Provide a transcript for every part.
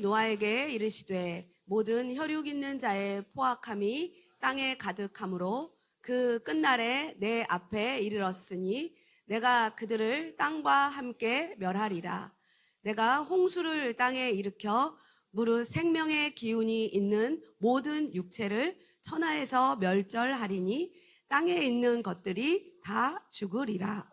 노아에게 이르시되 모든 혈육 있는 자의 포악함이 땅에 가득함으로 그 끝날에 내 앞에 이르렀으니 내가 그들을 땅과 함께 멸하리라. 내가 홍수를 땅에 일으켜 무릇 생명의 기운이 있는 모든 육체를 천하에서 멸절하리니 땅에 있는 것들이 다 죽으리라.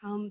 다음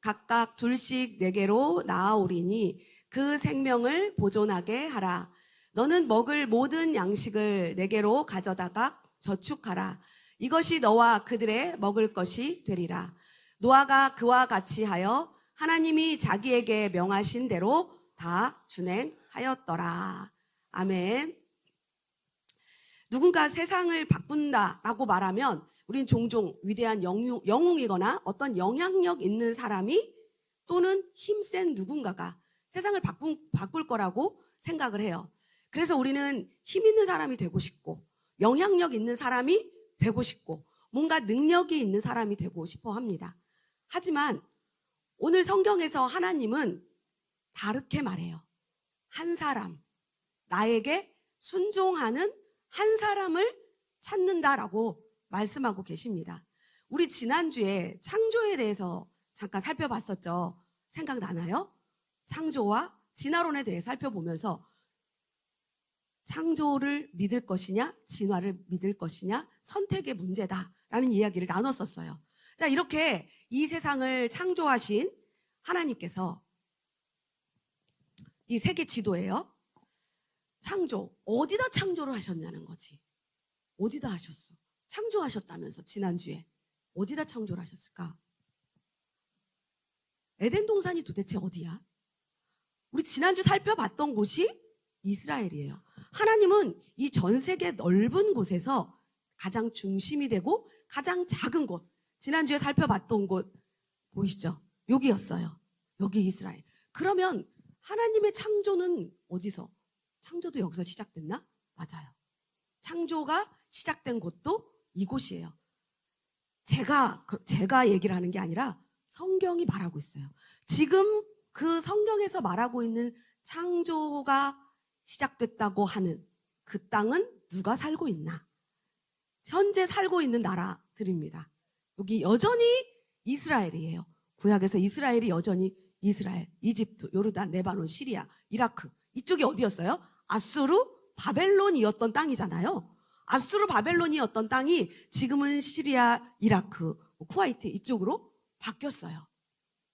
각각 둘씩 내게로 나아오리니 그 생명을 보존하게 하라. 너는 먹을 모든 양식을 내게로 가져다가 저축하라. 이것이 너와 그들의 먹을 것이 되리라. 노아가 그와 같이 하여 하나님이 자기에게 명하신 대로 다 준행하였더라. 아멘. 누군가 세상을 바꾼다라고 말하면 우린 종종 위대한 영웅, 영웅이거나 어떤 영향력 있는 사람이 또는 힘센 누군가가 세상을 바꾼, 바꿀 거라고 생각을 해요. 그래서 우리는 힘 있는 사람이 되고 싶고 영향력 있는 사람이 되고 싶고 뭔가 능력이 있는 사람이 되고 싶어 합니다. 하지만 오늘 성경에서 하나님은 다르게 말해요. 한 사람, 나에게 순종하는 한 사람을 찾는다라고 말씀하고 계십니다. 우리 지난주에 창조에 대해서 잠깐 살펴봤었죠. 생각나나요? 창조와 진화론에 대해 살펴보면서 창조를 믿을 것이냐, 진화를 믿을 것이냐, 선택의 문제다라는 이야기를 나눴었어요. 자, 이렇게 이 세상을 창조하신 하나님께서 이 세계 지도예요. 창조, 어디다 창조를 하셨냐는 거지. 어디다 하셨어? 창조하셨다면서, 지난주에. 어디다 창조를 하셨을까? 에덴 동산이 도대체 어디야? 우리 지난주 살펴봤던 곳이 이스라엘이에요. 하나님은 이 전 세계 넓은 곳에서 가장 중심이 되고 가장 작은 곳, 지난주에 살펴봤던 곳 보이시죠? 여기였어요. 여기 이스라엘. 그러면 하나님의 창조는 어디서? 창조도 여기서 시작됐나? 맞아요. 창조가 시작된 곳도 이곳이에요. 제가 그- 제가 얘기를 하는 게 아니라 성경이 말하고 있어요. 지금 그 성경에서 말하고 있는 창조가 시작됐다고 하는 그 땅은 누가 살고 있나? 현재 살고 있는 나라들입니다. 여기 여전히 이스라엘이에요. 구약에서 이스라엘이 여전히 이스라엘, 이집트, 요르단, 레바논, 시리아, 이라크 이쪽이 어디였어요? 아수르, 바벨론이었던 땅이잖아요. 아수르, 바벨론이었던 땅이 지금은 시리아, 이라크, 쿠와이트 이쪽으로 바뀌었어요.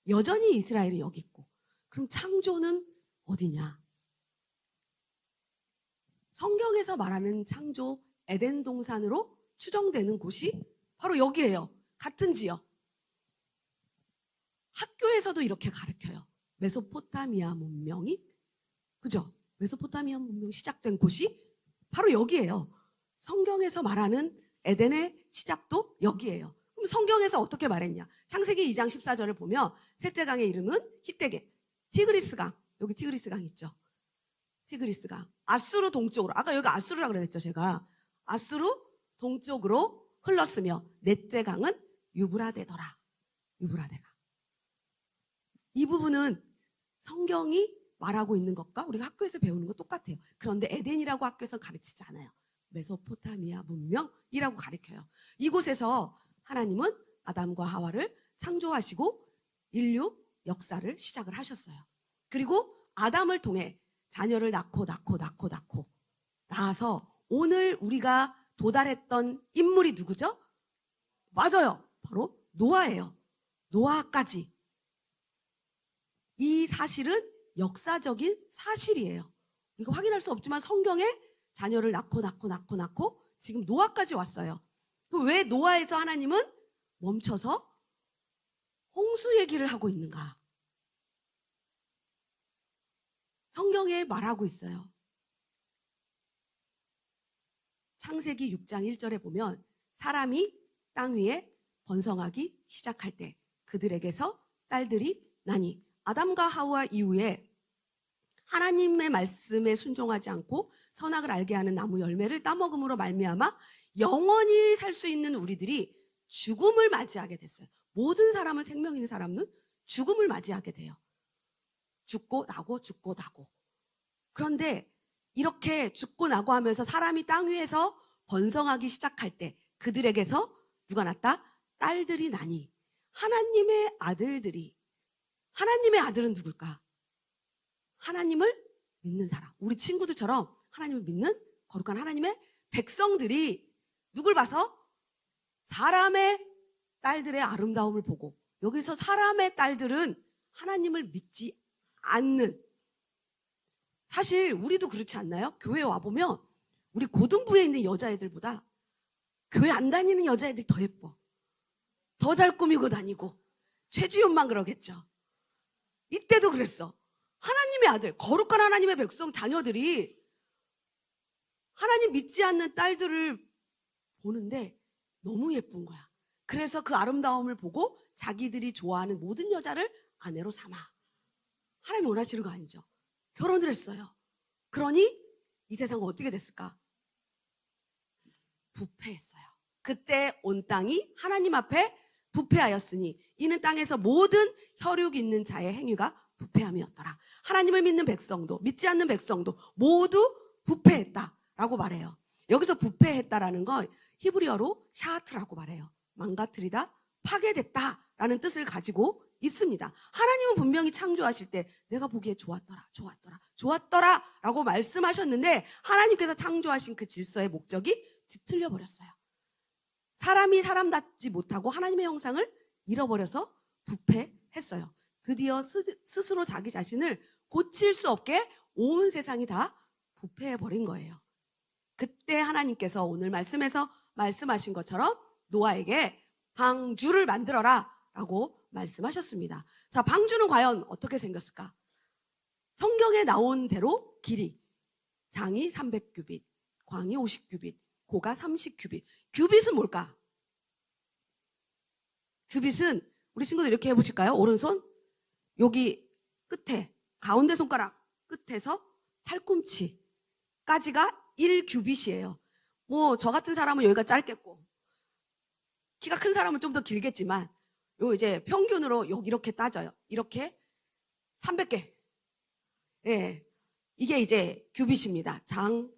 여전히 이스라엘이 여기 있고. 그럼 창조는 어디냐? 성경에서 말하는 창조 에덴 동산으로 추정되는 곳이 바로 여기예요. 같은 지역. 학교에서도 이렇게 가르쳐요. 메소포타미아 문명이 그죠? 메소포타미아 문명이 시작된 곳이 바로 여기예요. 성경에서 말하는 에덴의 시작도 여기예요. 그럼 성경에서 어떻게 말했냐? 창세기 2장 14절을 보면 셋째 강의 이름은 히데게, 티그리스 강. 여기 티그리스 강 있죠? 티그리스 강. 아수르 동쪽으로. 아까 여기 아수르라 그랬죠, 제가. 아수르 동쪽으로 흘렀으며 넷째 강은 유브라데더라. 유브라데가. 이 부분은 성경이 말하고 있는 것과 우리가 학교에서 배우는 거 똑같아요. 그런데 에덴이라고 학교에서 가르치지 않아요. 메소포타미아 문명이라고 가르쳐요. 이곳에서 하나님은 아담과 하와를 창조하시고 인류 역사를 시작을 하셨어요. 그리고 아담을 통해 자녀를 낳고 낳고 낳고 낳고 낳아서 오늘 우리가 도달했던 인물이 누구죠? 맞아요. 바로 노아예요. 노아까지. 이 사실은 역사적인 사실이에요. 이거 확인할 수 없지만 성경에 자녀를 낳고 낳고 낳고 낳고 지금 노아까지 왔어요. 그럼 왜 노아에서 하나님은 멈춰서 홍수 얘기를 하고 있는가? 성경에 말하고 있어요. 창세기 6장 1절에 보면 사람이 땅 위에 번성하기 시작할 때 그들에게서 딸들이 나니 아담과 하와 이후에 하나님의 말씀에 순종하지 않고 선악을 알게 하는 나무 열매를 따먹음으로 말미암아 영원히 살 수 있는 우리들이 죽음을 맞이하게 됐어요. 모든 사람은 생명 있는 사람은 죽음을 맞이하게 돼요. 죽고 나고 죽고 나고. 그런데 이렇게 죽고 나고 하면서 사람이 땅 위에서 번성하기 시작할 때 그들에게서 누가 났다? 딸들이 나니 하나님의 아들들이 하나님의 아들은 누굴까? 하나님을 믿는 사람. 우리 친구들처럼 하나님을 믿는 거룩한 하나님의 백성들이 누굴 봐서 사람의 딸들의 아름다움을 보고 여기서 사람의 딸들은 하나님을 믿지 않는 사실 우리도 그렇지 않나요? 교회 와 보면 우리 고등부에 있는 여자애들보다 교회 안 다니는 여자애들이 더 예뻐. 더 잘 꾸미고 다니고 최지훈만 그러겠죠. 이때도 그랬어. 하나님의 아들, 거룩한 하나님의 백성 자녀들이 하나님 믿지 않는 딸들을 보는데 너무 예쁜 거야. 그래서 그 아름다움을 보고 자기들이 좋아하는 모든 여자를 아내로 삼아. 하나님 원하시는 거 아니죠. 결혼을 했어요. 그러니 이 세상은 어떻게 됐을까? 부패했어요. 그때 온 땅이 하나님 앞에 부패하였으니 이는 땅에서 모든 혈육 있는 자의 행위가 부패함이었더라. 하나님을 믿는 백성도 믿지 않는 백성도 모두 부패했다라고 말해요. 여기서 부패했다라는 건 히브리어로 샤트라고 말해요. 망가뜨리다, 파괴됐다라는 뜻을 가지고 있습니다. 하나님은 분명히 창조하실 때 내가 보기에 좋았더라, 좋았더라, 좋았더라 라고 말씀하셨는데 하나님께서 창조하신 그 질서의 목적이 뒤틀려 버렸어요. 사람이 사람답지 못하고 하나님의 형상을 잃어버려서 부패했어요. 드디어 스, 스스로 자기 자신을 고칠 수 없게 온 세상이 다 부패해 버린 거예요. 그때 하나님께서 오늘 말씀에서 말씀하신 것처럼 노아에게 방주를 만들어라 라고 말씀하셨습니다. 자, 방주는 과연 어떻게 생겼을까? 성경에 나온 대로 길이 장이 300규빗, 광이 50규빗, 고가 30규빗. 규빗은 뭘까? 규빗은 우리 친구들 이렇게 해보실까요? 오른손 여기 끝에 가운데 손가락 끝에서 팔꿈치까지가 1규빗이에요. 뭐 저 같은 사람은 여기가 짧겠고 키가 큰 사람은 좀 더 길겠지만 요 이제 평균으로 여기 이렇게 따져요. 이렇게 300개. 예. 이게 이제 규빗입니다. 장,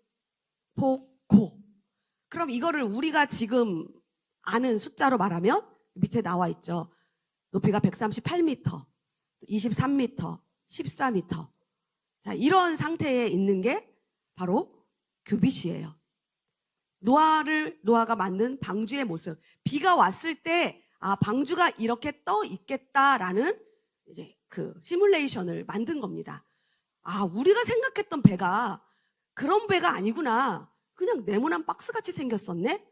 폭, 고. 그럼 이거를 우리가 지금 아는 숫자로 말하면 밑에 나와 있죠. 높이가 138m, 23m, 14m. 자, 이런 상태에 있는 게 바로 규빗이에요. 노아를 노아가 만든 방주의 모습. 비가 왔을 때 아, 방주가 이렇게 떠 있겠다라는 이제 그 시뮬레이션을 만든 겁니다. 아, 우리가 생각했던 배가 그런 배가 아니구나. 그냥 네모난 박스 같이 생겼었네?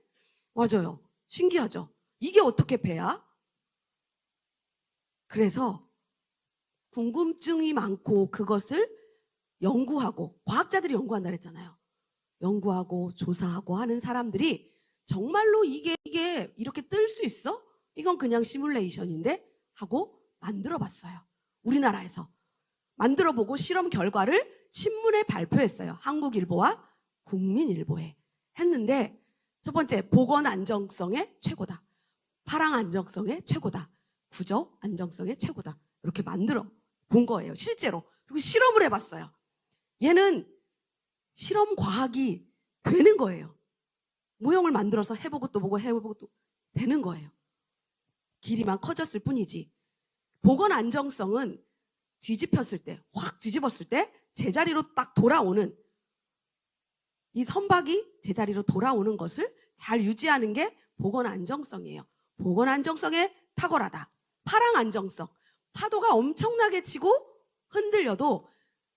맞아요. 신기하죠? 이게 어떻게 배야? 그래서 궁금증이 많고 그것을 연구하고 과학자들이 연구한다 그랬잖아요. 연구하고 조사하고 하는 사람들이 정말로 이게 이게 이렇게 뜰 수 있어? 이건 그냥 시뮬레이션인데 하고 만들어 봤어요. 우리나라에서 만들어 보고 실험 결과를 신문에 발표했어요. 한국일보와 국민일보에 했는데 첫 번째 보건 안정성의 최고다. 파랑 안정성의 최고다. 구조 안정성의 최고다. 이렇게 만들어 본 거예요. 실제로. 그리고 실험을 해봤어요. 얘는 실험 과학이 되는 거예요. 모형을 만들어서 해보고 또 보고 해보고 또 되는 거예요. 길이만 커졌을 뿐이지. 보건 안정성은 뒤집혔을 때, 확 뒤집었을 때 제자리로 딱 돌아오는 이 선박이 제자리로 돌아오는 것을 잘 유지하는 게 보건 안정성이에요. 보건 안정성에 탁월하다. 파랑 안정성. 파도가 엄청나게 치고 흔들려도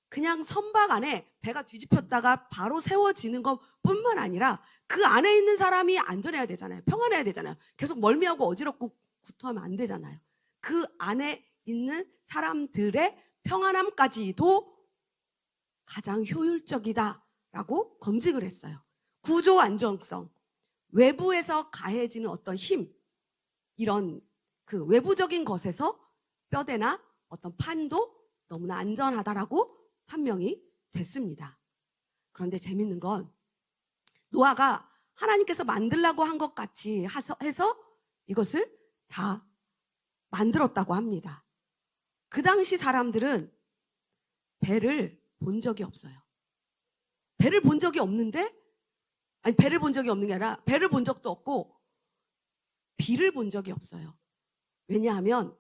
그냥 선박 안에 배가 뒤집혔다가 바로 세워지는 것 뿐만 아니라 그 안에 있는 사람이 안전해야 되잖아요. 평안해야 되잖아요. 계속 멀미하고 어지럽고 구토하면 안 되잖아요. 그 안에 있는 사람들의 평안함까지도 가장 효율적이다라고 검증을 했어요. 구조 안정성, 외부에서 가해지는 어떤 힘, 이런 그 외부적인 것에서 뼈대나 어떤 판도 너무나 안전하다라고 판명이 됐습니다. 그런데 재밌는 건 노아가 하나님께서 만들라고 한 것 같이 해서 이것을 다 만들었다고 합니다. 그 당시 사람들은 배를 본 적이 없어요. 배를 본 적이 없는데, 아니, 배를 본 적이 없는 게 아니라, 배를 본 적도 없고, 비를 본 적이 없어요. 왜냐하면,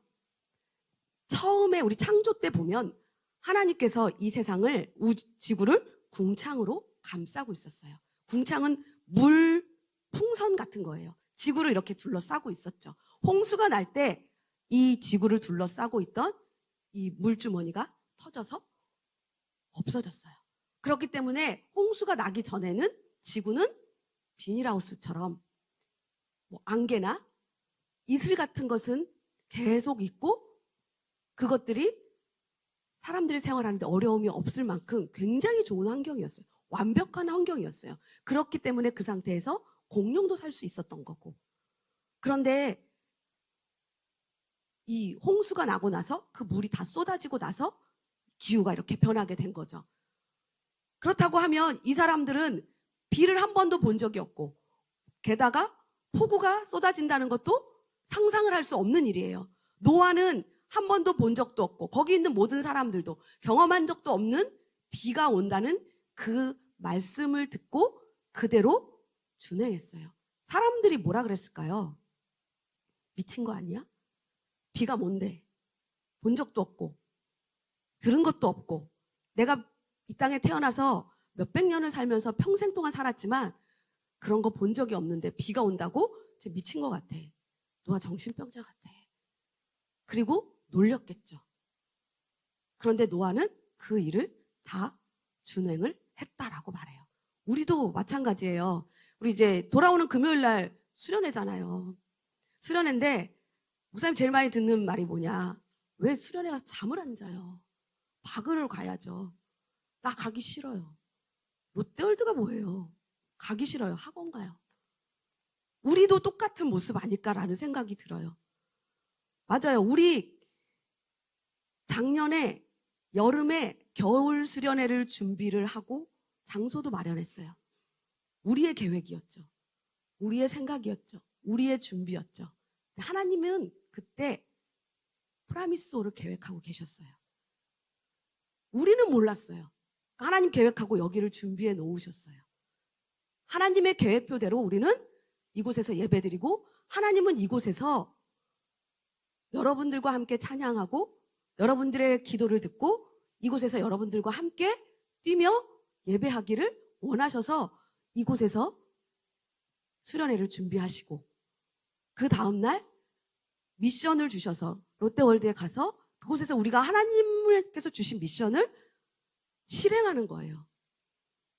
처음에 우리 창조 때 보면, 하나님께서 이 세상을, 우, 지구를 궁창으로 감싸고 있었어요. 궁창은 물, 풍선 같은 거예요. 지구를 이렇게 둘러싸고 있었죠. 홍수가 날 때 이 지구를 둘러싸고 있던 이 물주머니가 터져서 없어졌어요. 그렇기 때문에 홍수가 나기 전에는 지구는 비닐하우스처럼 뭐 안개나 이슬 같은 것은 계속 있고 그것들이 사람들이 생활하는데 어려움이 없을 만큼 굉장히 좋은 환경이었어요. 완벽한 환경이었어요. 그렇기 때문에 그 상태에서 공룡도 살 수 있었던 거고. 그런데 이 홍수가 나고 나서 그 물이 다 쏟아지고 나서 기후가 이렇게 변하게 된 거죠. 그렇다고 하면 이 사람들은 비를 한 번도 본 적이 없고 게다가 폭우가 쏟아진다는 것도 상상을 할 수 없는 일이에요. 노아는 한 번도 본 적도 없고 거기 있는 모든 사람들도 경험한 적도 없는 비가 온다는 그 말씀을 듣고 그대로 준행했어요. 사람들이 뭐라 그랬을까요? 미친 거 아니야? 비가 뭔데? 본 적도 없고 들은 것도 없고 내가 이 땅에 태어나서 몇백 년을 살면서 평생 동안 살았지만 그런 거 본 적이 없는데 비가 온다고 쟤 미친 것 같아. 노아 정신병자 같아. 그리고 놀렸겠죠. 그런데 노아는 그 일을 다 준행을 했다라고 말해요. 우리도 마찬가지예요. 우리 이제 돌아오는 금요일 날 수련회잖아요. 수련회인데 목사님 제일 많이 듣는 말이 뭐냐? 왜 수련회 가서 잠을 안 자요? 박으러 가야죠. 나 가기 싫어요. 롯데월드가 뭐예요? 가기 싫어요. 학원 가요. 우리도 똑같은 모습 아닐까라는 생각이 들어요. 맞아요. 우리 작년에 여름에 겨울 수련회를 준비를 하고 장소도 마련했어요. 우리의 계획이었죠. 우리의 생각이었죠. 우리의 준비였죠. 하나님은 그때 프라미스호를 계획하고 계셨어요. 우리는 몰랐어요. 하나님 계획하고 여기를 준비해 놓으셨어요. 하나님의 계획표대로 우리는 이곳에서 예배드리고 하나님은 이곳에서 여러분들과 함께 찬양하고 여러분들의 기도를 듣고 이곳에서 여러분들과 함께 뛰며 예배하기를 원하셔서 이곳에서 수련회를 준비하시고 그 다음날 미션을 주셔서 롯데월드에 가서 그곳에서 우리가 하나님께서 주신 미션을 실행하는 거예요.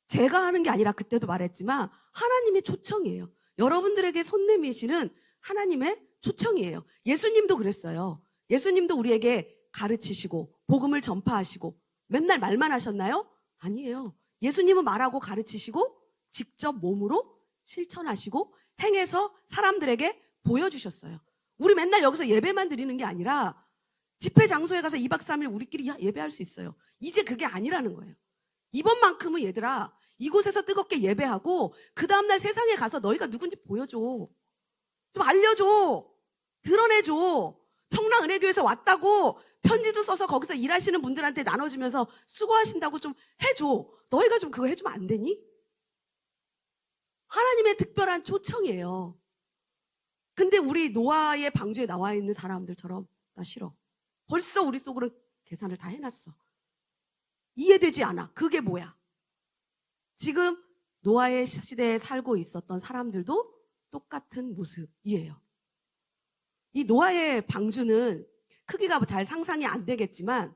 제가 하는 게 아니라 그때도 말했지만 하나님의 초청이에요. 여러분들에게 손 내미시는 하나님의 초청이에요. 예수님도 그랬어요. 예수님도 우리에게 가르치시고 복음을 전파하시고 맨날 말만 하셨나요? 아니에요. 예수님은 말하고 가르치시고 직접 몸으로 실천하시고 행해서 사람들에게 보여주셨어요. 우리 맨날 여기서 예배만 드리는 게 아니라 집회 장소에 가서 2박 3일 우리끼리 예배할 수 있어요. 이제 그게 아니라는 거예요. 이번만큼은 얘들아 이곳에서 뜨겁게 예배하고 그 다음날 세상에 가서 너희가 누군지 보여줘. 좀 알려줘. 드러내줘. 청랑은혜교에서 왔다고 편지도 써서 거기서 일하시는 분들한테 나눠주면서 수고하신다고 좀 해줘. 너희가 좀 그거 해주면 안 되니? 하나님의 특별한 초청이에요. 근데 우리 노아의 방주에 나와 있는 사람들처럼 나 싫어. 벌써 우리 속으로 계산을 다 해놨어. 이해되지 않아. 그게 뭐야? 지금 노아의 시대에 살고 있었던 사람들도 똑같은 모습이에요. 이 노아의 방주는 크기가 잘 상상이 안 되겠지만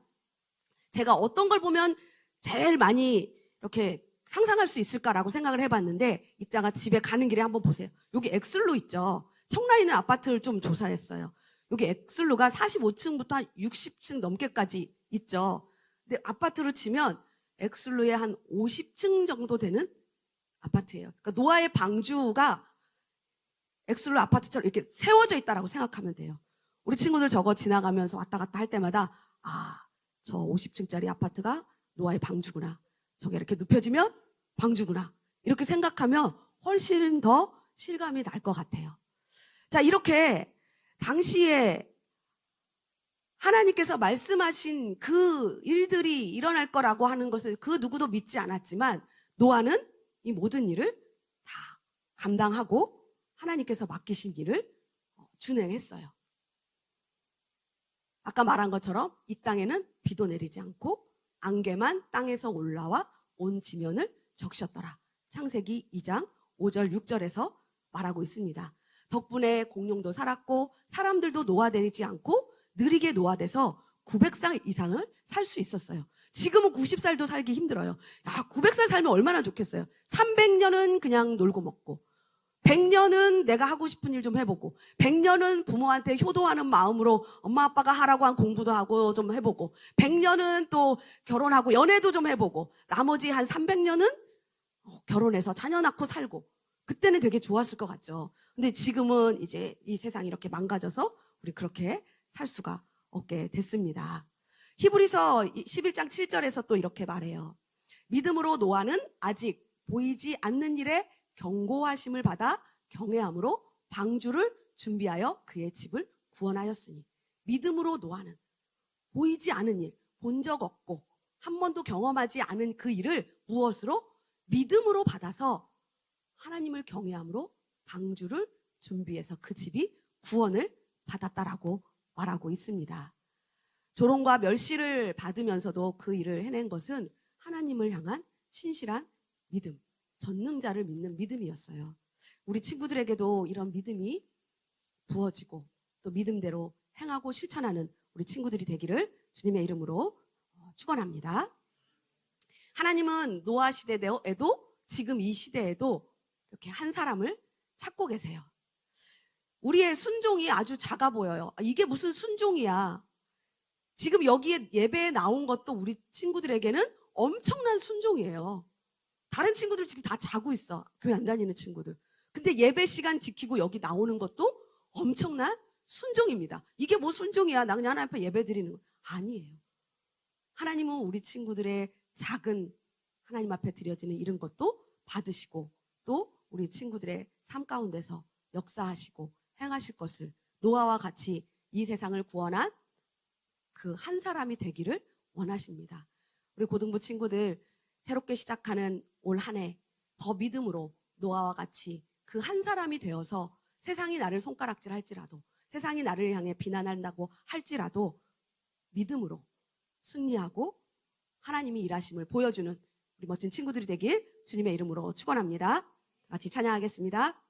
제가 어떤 걸 보면 제일 많이 이렇게 상상할 수 있을까라고 생각을 해봤는데 이따가 집에 가는 길에 한번 보세요. 여기 엑슬로 있죠. 청라에 있는 아파트를 좀 조사했어요. 여기 엑슬로가 45층부터 한 60층 넘게까지 있죠. 근데 아파트로 치면 엑슬루의 한 50층 정도 되는 아파트예요. 그러니까 노아의 방주가 엑슬루 아파트처럼 이렇게 세워져 있다라고 생각하면 돼요. 우리 친구들 저거 지나가면서 왔다 갔다 할 때마다 아, 저 50층짜리 아파트가 노아의 방주구나. 저게 이렇게 눕혀지면 방주구나. 이렇게 생각하면 훨씬 더 실감이 날 것 같아요. 자, 이렇게 당시에 하나님께서 말씀하신 그 일들이 일어날 거라고 하는 것을 그 누구도 믿지 않았지만 노아는 이 모든 일을 다 감당하고 하나님께서 맡기신 일을 어, 준행했어요. 아까 말한 것처럼 이 땅에는 비도 내리지 않고 안개만 땅에서 올라와 온 지면을 적셨더라. 창세기 2장 5절 6절에서 말하고 있습니다. 덕분에 공룡도 살았고 사람들도 노화되지 않고 느리게 노화돼서 900살 이상을 살 수 있었어요. 지금은 90살도 살기 힘들어요. 야, 900살 살면 얼마나 좋겠어요. 300년은 그냥 놀고 먹고 100년은 내가 하고 싶은 일 좀 해보고 100년은 부모한테 효도하는 마음으로 엄마 아빠가 하라고 한 공부도 하고 좀 해보고 100년은 또 결혼하고 연애도 좀 해보고 나머지 한 300년은 어, 결혼해서 자녀 낳고 살고 그때는 되게 좋았을 것 같죠. 근데 지금은 이제 이 세상이 이렇게 망가져서 우리 그렇게 살 수가 없게 됐습니다. 히브리서 11장 7절에서 또 이렇게 말해요. 믿음으로 노아는 아직 보이지 않는 일에 경고하심을 받아 경외함으로 방주를 준비하여 그의 집을 구원하였으니 믿음으로 노아는 보이지 않은 일, 본 적 없고 한 번도 경험하지 않은 그 일을 무엇으로 믿음으로 받아서 하나님을 경외함으로 방주를 준비해서 그 집이 구원을 받았다라고 말하고 있습니다. 조롱과 멸시를 받으면서도 그 일을 해낸 것은 하나님을 향한 신실한 믿음, 전능자를 믿는 믿음이었어요. 우리 친구들에게도 이런 믿음이 부어지고 또 믿음대로 행하고 실천하는 우리 친구들이 되기를 주님의 이름으로 어, 축원합니다. 하나님은 노아 시대에도 지금 이 시대에도 이렇게 한 사람을 찾고 계세요. 우리의 순종이 아주 작아 보여요. 아, 이게 무슨 순종이야? 지금 여기에 예배에 나온 것도 우리 친구들에게는 엄청난 순종이에요. 다른 친구들 지금 다 자고 있어. 교회 안 다니는 친구들. 근데 예배 시간 지키고 여기 나오는 것도 엄청난 순종입니다. 이게 뭐 순종이야? 나 그냥 하나님 앞에 예배 드리는 거. 아니에요. 하나님은 우리 친구들의 작은 하나님 앞에 드려지는 이런 것도 받으시고 또 우리 친구들의 삶 가운데서 역사하시고 행하실 것을 노아와 같이 이 세상을 구원한 그 한 사람이 되기를 원하십니다. 우리 고등부 친구들 새롭게 시작하는 올 한 해 더 믿음으로 노아와 같이 그 한 사람이 되어서 세상이 나를 손가락질 할지라도 세상이 나를 향해 비난한다고 할지라도 믿음으로 승리하고 하나님이 일하심을 보여주는 우리 멋진 친구들이 되길 주님의 이름으로 축원합니다. 같이 찬양하겠습니다.